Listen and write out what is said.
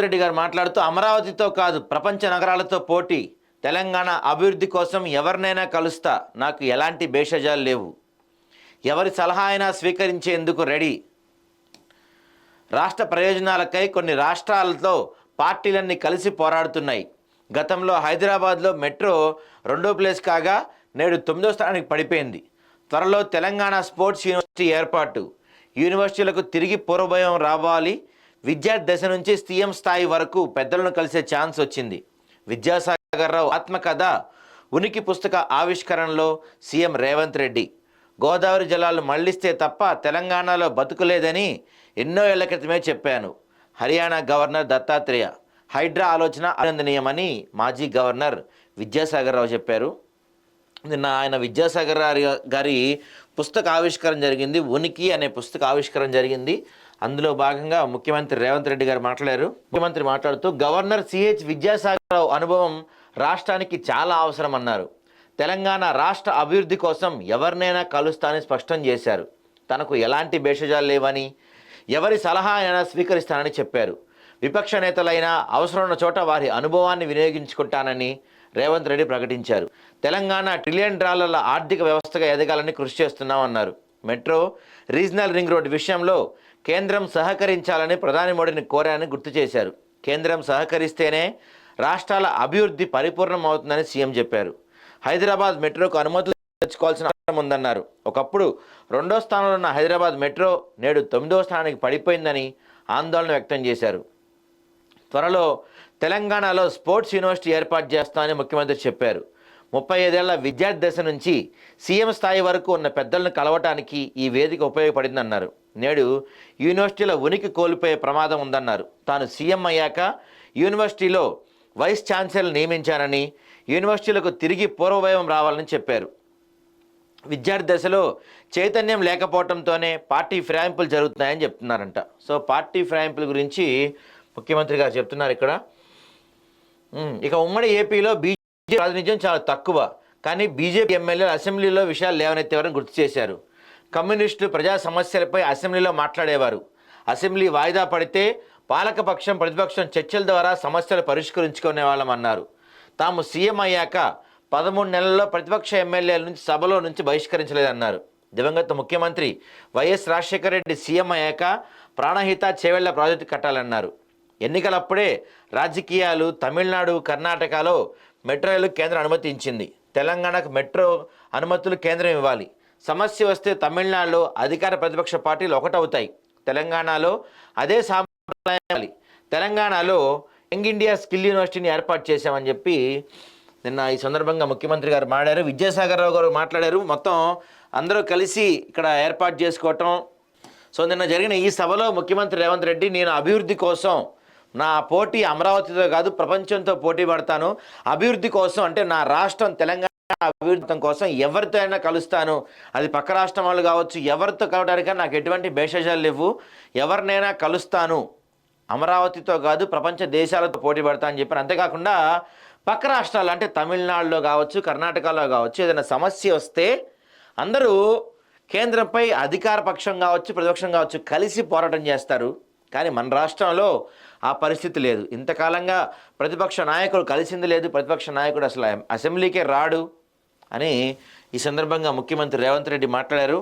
రేవంత్ రెడ్డి గారు మాట్లాడుతూ అమరావతితో కాదు ప్రపంచ నగరాలతో పోటీ. తెలంగాణ అభివృద్ధి కోసం ఎవరినైనా కలుస్తా నాకు ఎలాంటి భేషజాలు లేవు. ఎవరి సలహా అయినా స్వీకరించేందుకు రెడీ. రాష్ట్ర ప్రయోజనాలకై కొన్ని రాష్ట్రాలతో పార్టీలన్నీ కలిసి పోరాడుతున్నాయి. గతంలో హైదరాబాద్లో మెట్రో రెండో ప్లేస్ కాగా నేడు తొమ్మిదో స్థానానికి పడిపోయింది. త్వరలో తెలంగాణ స్పోర్ట్స్ యూనివర్సిటీ ఏర్పాటు. యూనివర్సిటీలకు తిరిగి పూర్వభయం రావాలి. విద్యార్థి దశ నుంచి సీఎం స్థాయి వరకు పెద్దలను కలిసే ఛాన్స్ వచ్చింది. విద్యాసాగర్ రావు ఆత్మకథ ఉనికి పుస్తక ఆవిష్కరణలో సీఎం రేవంత్ రెడ్డి. గోదావరి జలాలు మళ్ళిస్తే తప్ప తెలంగాణలో బతుకులేదని ఎన్నో ఏళ్ళ క్రితమే చెప్పాను. హర్యానా గవర్నర్ దత్తాత్రేయ హైడ్రా ఆలోచన అభినందనీయమని మాజీ గవర్నర్ విద్యాసాగర్ రావు చెప్పారు. నిన్న ఆయన విద్యాసాగర్ గారి గారి పుస్తక ఆవిష్కరణ జరిగింది ఉనికి అనే పుస్తక ఆవిష్కరణ జరిగింది. అందులో భాగంగా ముఖ్యమంత్రి రేవంత్ రెడ్డి గారు మాట్లాడారు. ముఖ్యమంత్రి మాట్లాడుతూ గవర్నర్ సిహెచ్ విద్యాసాగర్ అనుభవం రాష్ట్రానికి చాలా అవసరం అన్నారు. తెలంగాణ రాష్ట్ర అభివృద్ధి కోసం ఎవరినైనా కలుస్తానని స్పష్టం చేశారు. తనకు ఎలాంటి భేషజాలు లేవని ఎవరి సలహా అయినా స్వీకరిస్తానని చెప్పారు. విపక్ష నేతలైన అవసరం ఉన్న చోట వారి అనుభవాన్ని వినియోగించుకుంటానని రేవంత్ రెడ్డి ప్రకటించారు. తెలంగాణ ట్రిలియన్ డాలర్ల ఆర్థిక వ్యవస్థగా ఎదగాలని కృషి చేస్తున్నామన్నారు. మెట్రో రీజనల్ రింగ్ రోడ్ విషయంలో కేంద్రం సహకరించాలని ప్రధాని మోడీని కోరారని గుర్తు చేశారు. కేంద్రం సహకరిస్తేనే రాష్ట్రాల అభివృద్ధి పరిపూర్ణం అవుతుందని సీఎం చెప్పారు. హైదరాబాద్ మెట్రోకు అనుమతులు తెచ్చుకోవాల్సిన అవసరం ఉందన్నారు. ఒకప్పుడు రెండో స్థానంలో ఉన్న హైదరాబాద్ మెట్రో నేడు తొమ్మిదో స్థానానికి పడిపోయిందని ఆందోళన వ్యక్తం చేశారు. త్వరలో తెలంగాణలో స్పోర్ట్స్ యూనివర్సిటీ ఏర్పాటు చేస్తామని ముఖ్యమంత్రి చెప్పారు. ముప్పై ఐదేళ్ళ విద్యార్థి దశ నుంచి సీఎం స్థాయి వరకు ఉన్న పెద్దలను కలవటానికి ఈ వేదిక ఉపయోగపడిందన్నారు. నేడు యూనివర్సిటీల ఉనికి కోల్పోయే ప్రమాదం ఉందన్నారు. తాను సీఎం అయ్యాక యూనివర్సిటీలో వైస్ ఛాన్సలర్ నియమించానని యూనివర్సిటీలకు తిరిగి పూర్వవైవం రావాలని చెప్పారు. విద్యార్థి దశలో చైతన్యం లేకపోవడంతోనే పార్టీ ఫిరాయింపులు జరుగుతున్నాయని చెప్తున్నారంట. సో పార్టీ ఫిరాయింపుల గురించి ముఖ్యమంత్రి గారు చెప్తున్నారు ఇక్కడ. ఇక ఉమ్మడి ఏపీలో బీజేపీ ప్రాతినిధ్యం చాలా తక్కువ. కానీ బీజేపీ ఎమ్మెల్యేలు అసెంబ్లీలో విషయాలు లేవనెత్తేవారని గుర్తు చేశారు. కమ్యూనిస్టులు ప్రజా సమస్యలపై అసెంబ్లీలో మాట్లాడేవారు. అసెంబ్లీ వాయిదా పడితే పాలకపక్షం ప్రతిపక్షం చర్చల ద్వారా సమస్యలు పరిష్కరించుకునే వాళ్ళం అన్నారు. తాము సీఎం అయ్యాక పదమూడు నెలల్లో ప్రతిపక్ష ఎమ్మెల్యేల నుంచి సభలో నుంచి బహిష్కరించలేదన్నారు. దివంగత ముఖ్యమంత్రి వైఎస్ రాజశేఖర రెడ్డి సీఎం అయ్యాక ప్రాణహిత చేవెళ్ళ ప్రాజెక్టు కట్టాలన్నారు. ఎన్నికలప్పుడే రాజకీయాలు తమిళనాడు కర్ణాటకలో మెట్రో రైలు కేంద్రం అనుమతించింది. తెలంగాణకు మెట్రో అనుమతులు కేంద్రం ఇవ్వాలి. సమస్య వస్తే తమిళనాడులో అధికార ప్రతిపక్ష పార్టీలు ఒకటవుతాయి. తెలంగాణలో అదే సాంప్రదాయం తెలంగాణలో యంగ్ ఇండియా స్కిల్ యూనివర్సిటీని ఏర్పాటు చేశామని చెప్పి నిన్న ఈ సందర్భంగా ముఖ్యమంత్రి గారు మాట్లాడారు విద్యాసాగర్ రావు గారు మాట్లాడారు. మొత్తం అందరూ కలిసి ఇక్కడ ఏర్పాటు చేసుకోవటం. సో నిన్న జరిగిన ఈ సభలో ముఖ్యమంత్రి రేవంత్ రెడ్డి నేను అభివృద్ధి కోసం నా పోటీ అమరావతితో కాదు ప్రపంచంతో పోటీ పడతాను. అభివృద్ధి కోసం అంటే నా రాష్ట్రం తెలంగాణ అభివృద్ధి కోసం ఎవరితో అయినా కలుస్తాను. అది పక్క రాష్ట్రం వాళ్ళు కావచ్చు ఎవరితో కలవడానికైనా నాకు ఎటువంటి భేషజాలు లేవు. ఎవరినైనా కలుస్తాను. అమరావతితో కాదు ప్రపంచ దేశాలతో పోటీ పడతా అని చెప్పారు అంతేకాకుండా పక్క రాష్ట్రాలు అంటే తమిళనాడులో కావచ్చు కర్ణాటకలో కావచ్చు ఏదైనా సమస్య వస్తే అందరూ కేంద్రంపై అధికార పక్షం కావచ్చు ప్రతిపక్షం కావచ్చు కలిసి పోరాటం చేస్తారు. కానీ మన రాష్ట్రంలో ఆ పరిస్థితి లేదు. ఇంతకాలంగా ప్రతిపక్ష నాయకుడు కలిసింది లేదు. ప్రతిపక్ష నాయకుడు అసలు అసెంబ్లీకే రాడు. అని ఈ సందర్భంగా ముఖ్యమంత్రి రేవంత్ రెడ్డి మాట్లాడారు.